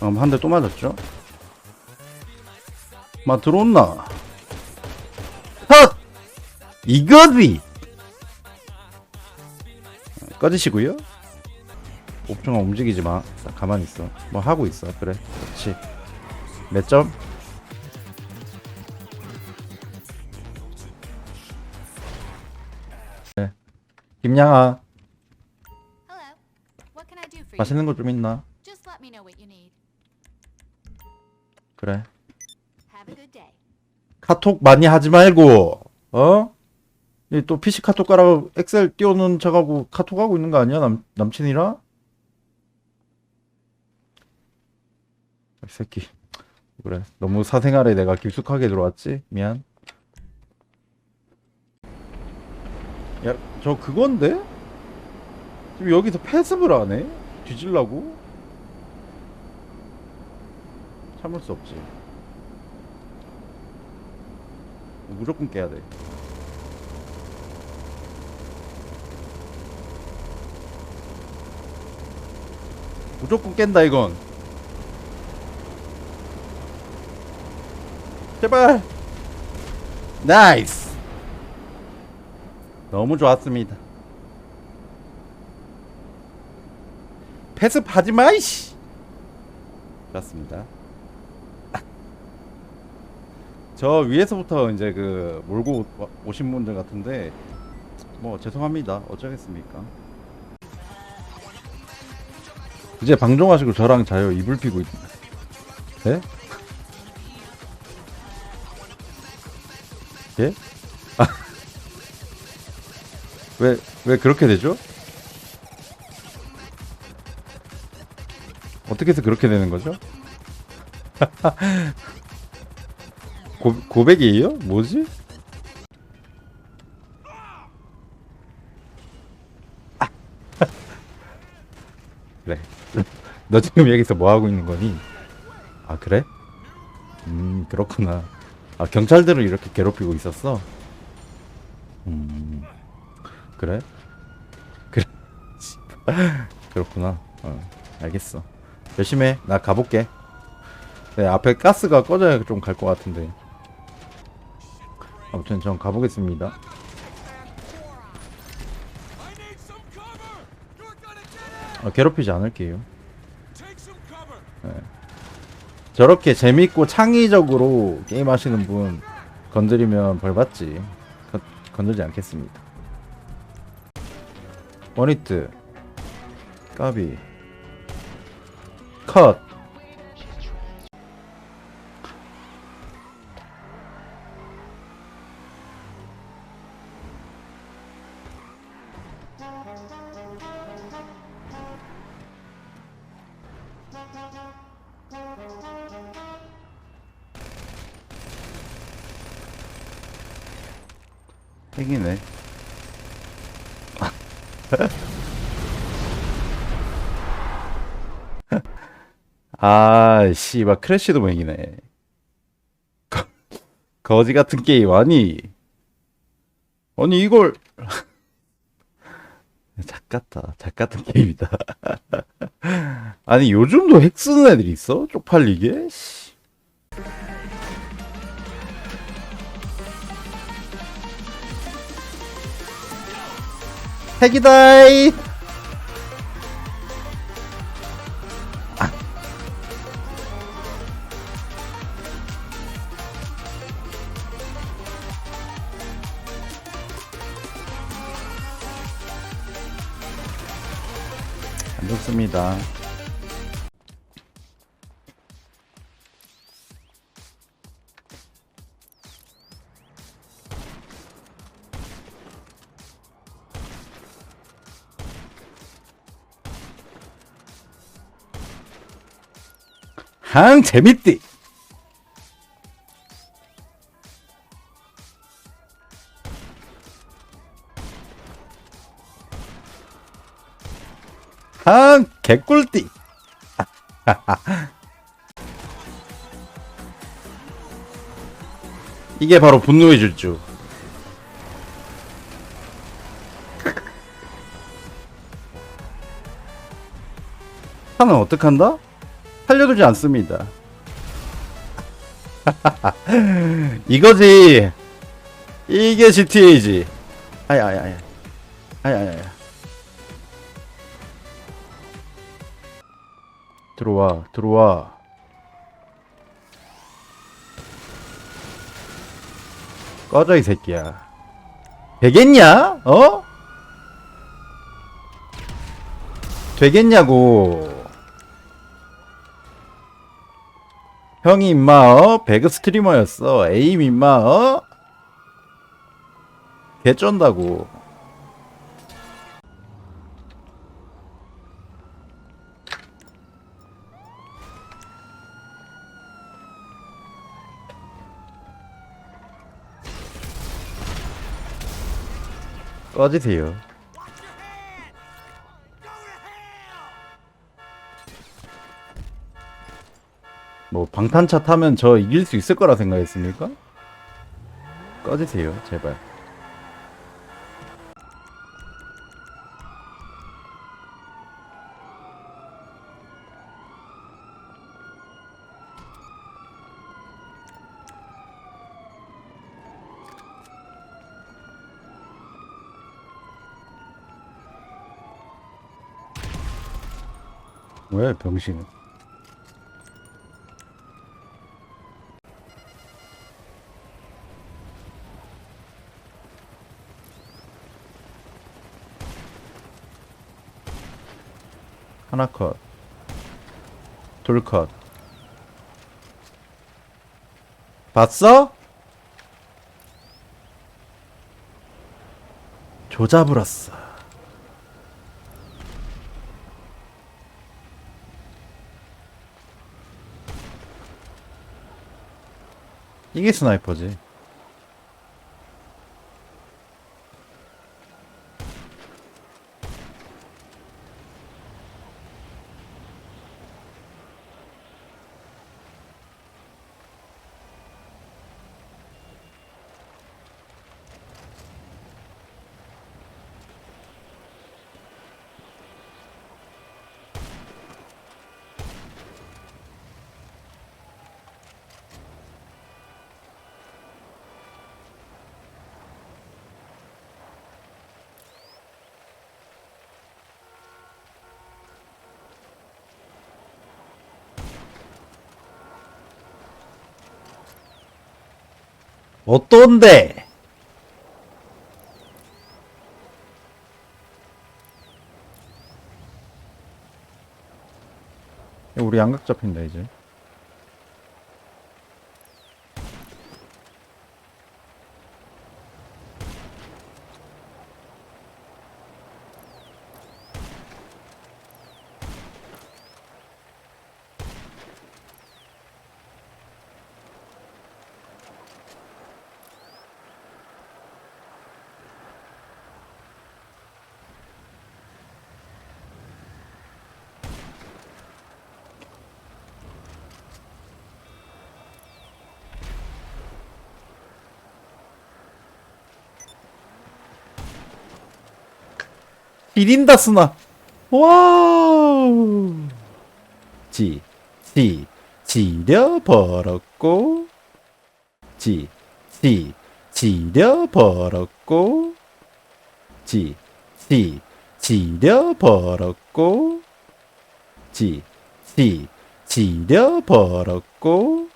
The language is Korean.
어, 한대 또 맞았죠? 마 들어온나? 헛! 이거지! 어, 꺼지시고요 옵종아 움직이지 마 자, 가만히 있어 뭐 하고 있어 그래 그렇지 몇 점? 네. 김양아? 맛있는 거 좀 있나? 그래. 카톡 많이 하지 말고 어? 이또 PC 카톡 깔아고 엑셀 띄워놓은 척하고 카톡 하고 있는 거 아니야 남, 남친이랑? 이 새끼 그래 너무 사생활에 내가 깊숙하게 들어왔지 미안 야 저 그건데? 지금 여기서 패습을 하네? 뒤질라고? 참을 수 없지 무조건 깨야 돼. 무조건 깬다 이건. 제발. 나이스. 너무 좋았습니다. 패스하지 마 이씨. 좋았습니다. 저 위에서부터 이제 그 몰고 오- 오신 분들 같은데 뭐 죄송합니다 어쩌겠습니까 이제 방종하시고 저랑 자요 이불 피고 있... 네? 예? 아. 왜, 왜 그렇게 되죠? 어떻게 해서 그렇게 되는 거죠? 고, 고백이에요? 뭐지? 아. 그래. 너 지금 여기서 뭐 하고 있는 거니? 아 그래? 음 그렇구나. 아 경찰들을 이렇게 괴롭히고 있었어? 음 그래? 그래. 그렇구나. 어 알겠어. 열심히 해. 나 가볼게. 네 앞에 가스가 꺼져야 좀 갈 것 같은데. 아무튼 전 가보겠습니다. 어, 괴롭히지 않을게요. Cover! 저렇게 재밌고 창의적으로 게임하시는 분 건드리면 벌 받지. 건, 건들지 않겠습니다. 원히트 까비 컷 핵이네. 아 씨발 크래쉬도 맥이네. 거- 거지 같은 게임 아니. 아니 이걸. 작 같다. 작 같은 게임이다. 아니 요즘도 핵 쓰는 애들이 있어? 쪽팔리게? 핵이다이 안 좋습니다. 항 재밌디. 항 개꿀띠. 이게 바로 분노의 질주. 하는 어떡한다? 살려두지 않습니다. 이거지. 이게 GTA지. 아야야야. 아야야야. 들어와, 들어와. 꺼져 이 새끼야. 되겠냐? 어? 되겠냐고. 형이 임마 어? 배그 스트리머였어. 에임 임마 어? 개쩐다고. 꺼지세요. 뭐 방탄차 타면 저 이길 수 있을 거라 생각했습니까? 꺼지세요, 제발. 왜 병신은? 하나 컷. 둘 컷. 봤어? 조잡으렀어. 이게 스나이퍼지. 어떤데? 우리 양각 잡힌다 이제. 비린다 쓰나. 와우. 지, 지, 지려 버렸고. 지, 지, 지려 버렸고. 지, 지, 지려 버렸고. 지, 지, 지려 버렸고.